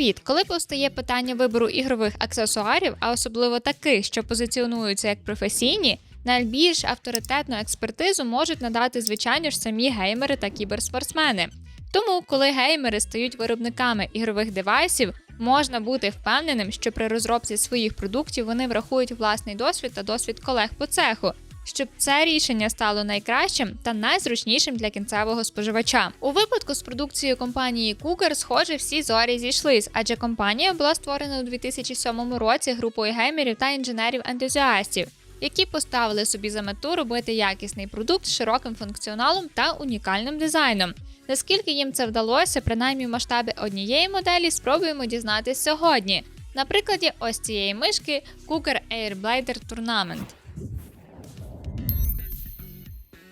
Привіт! Коли постає питання вибору ігрових аксесуарів, а особливо таких, що позиціонуються як професійні, найбільш авторитетну експертизу можуть надати, звичайно ж, самі геймери та кіберспортсмени. Тому, коли геймери стають виробниками ігрових девайсів, можна бути впевненим, що при розробці своїх продуктів вони врахують власний досвід та досвід колег по цеху, щоб це рішення стало найкращим та найзручнішим для кінцевого споживача. У випадку з продукцією компанії Cougar, схоже, всі зорі зійшлись, адже компанія була створена у 2007 році групою геймерів та інженерів-ентузіастів. Які поставили собі за мету робити якісний продукт з широким функціоналом та унікальним дизайном. Наскільки їм це вдалося, принаймні в масштабі однієї моделі, спробуємо дізнатись сьогодні. На прикладі ось цієї мишки Cougar Airblader Tournament.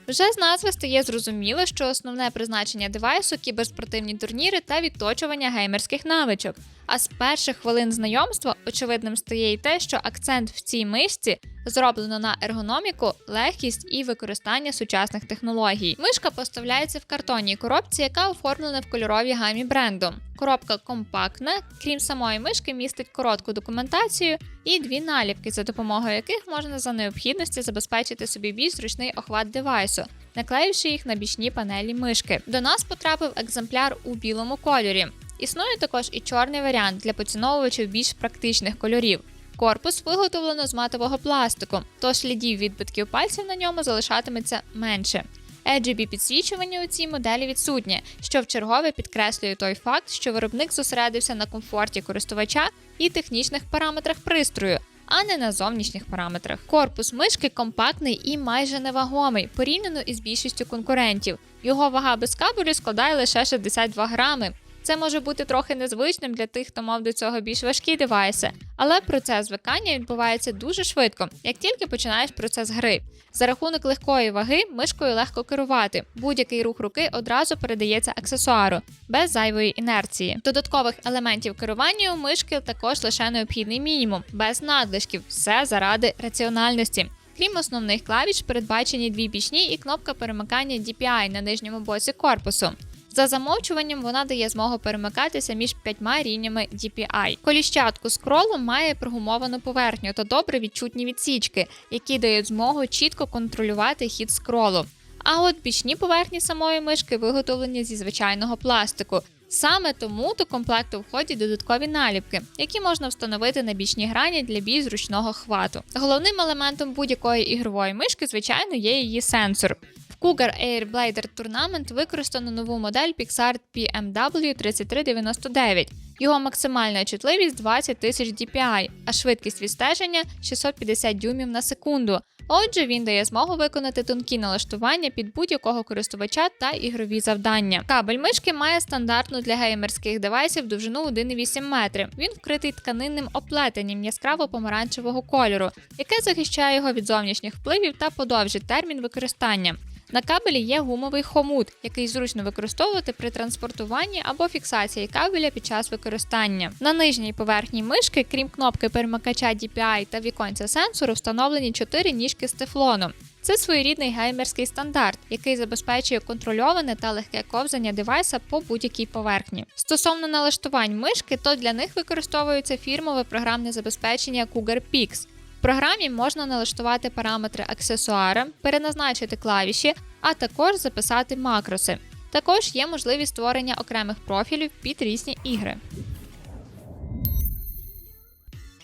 Вже з назви стає зрозуміло, що основне призначення девайсу кіберспортивні турніри та відточування геймерських навичок. А з перших хвилин знайомства очевидним стає й те, що акцент в цій мишці зроблено на ергономіку, легкість і використання сучасних технологій. Мишка поставляється в картонній коробці, яка оформлена в кольоровій гамі бренду. Коробка компактна, крім самої мишки, містить коротку документацію і дві наліпки, за допомогою яких можна за необхідності забезпечити собі більш зручний охват девайсу, наклеївши їх на бічні панелі мишки. До нас потрапив екземпляр у білому кольорі. Існує також і чорний варіант для поціновувачів більш практичних кольорів. Корпус виготовлено з матового пластику, тож слідів відбитків пальців на ньому залишатиметься менше. RGB підсвічування у цій моделі відсутнє, що вчергове підкреслює той факт, що виробник зосередився на комфорті користувача і технічних параметрах пристрою, а не на зовнішніх параметрах. Корпус мишки компактний і майже невагомий порівняно із більшістю конкурентів. Його вага без кабелю складає лише 62 грами. Це може бути трохи незвичним для тих, хто мав до цього більш важкі девайси, але процес звикання відбувається дуже швидко, як тільки починаєш процес гри. За рахунок легкої ваги мишкою легко керувати. Будь-який рух руки одразу передається аксесуару без зайвої інерції. Додаткових елементів керування у мишки також лише необхідний мінімум, без надлишків, все заради раціональності. Крім основних клавіш, передбачені дві бічні і кнопка перемикання DPI на нижньому боці корпусу. За замовчуванням вона дає змогу перемикатися між п'ятьма рівнями DPI. Коліщатку скролу має прогумовану поверхню та добре відчутні відсічки, які дають змогу чітко контролювати хід скролу. А от бічні поверхні самої мишки виготовлені зі звичайного пластику. Саме тому до комплекту входять додаткові наліпки, які можна встановити на бічні грані для більш зручного хвату. Головним елементом будь-якої ігрової мишки, звичайно, є її сенсор. В Cougar Air Blader Tournament використано нову модель Pixart PMW 3399. Його максимальна чутливість 20 тисяч DPI, а швидкість відстеження 650 дюймів на секунду. Отже, він дає змогу виконати тонкі налаштування під будь-якого користувача та ігрові завдання. Кабель мишки має стандартну для геймерських девайсів довжину 1,8 метри. Він вкритий тканинним оплетенням яскраво помаранчевого кольору, яке захищає його від зовнішніх впливів та подовжить термін використання. На кабелі є гумовий хомут, який зручно використовувати при транспортуванні або фіксації кабеля під час використання. На нижній поверхні мишки, крім кнопки перемикача DPI та віконця сенсору, встановлені чотири ніжки з тефлону. Це своєрідний геймерський стандарт, який забезпечує контрольоване та легке ковзання девайса по будь-якій поверхні. Стосовно налаштувань мишки, то для них використовується фірмове програмне забезпечення Cougar Pix. В програмі можна налаштувати параметри аксесуара, переназначити клавіші, а також записати макроси. Також є можливість створення окремих профілів під різні ігри.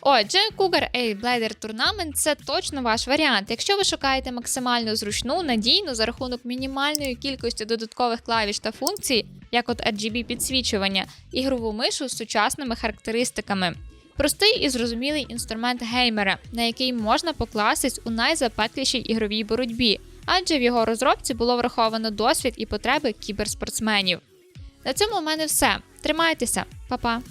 Отже, Cougar Air Blader Tournament – це точно ваш варіант. Якщо ви шукаєте максимально зручну, надійну за рахунок мінімальної кількості додаткових клавіш та функцій, як от RGB підсвічування, ігрову мишу з сучасними характеристиками. Простий і зрозумілий інструмент геймера, на який можна покластись у найзапеклішій ігровій боротьбі, адже в його розробці було враховано досвід і потреби кіберспортсменів. На цьому у мене все. Тримайтеся, Па-па!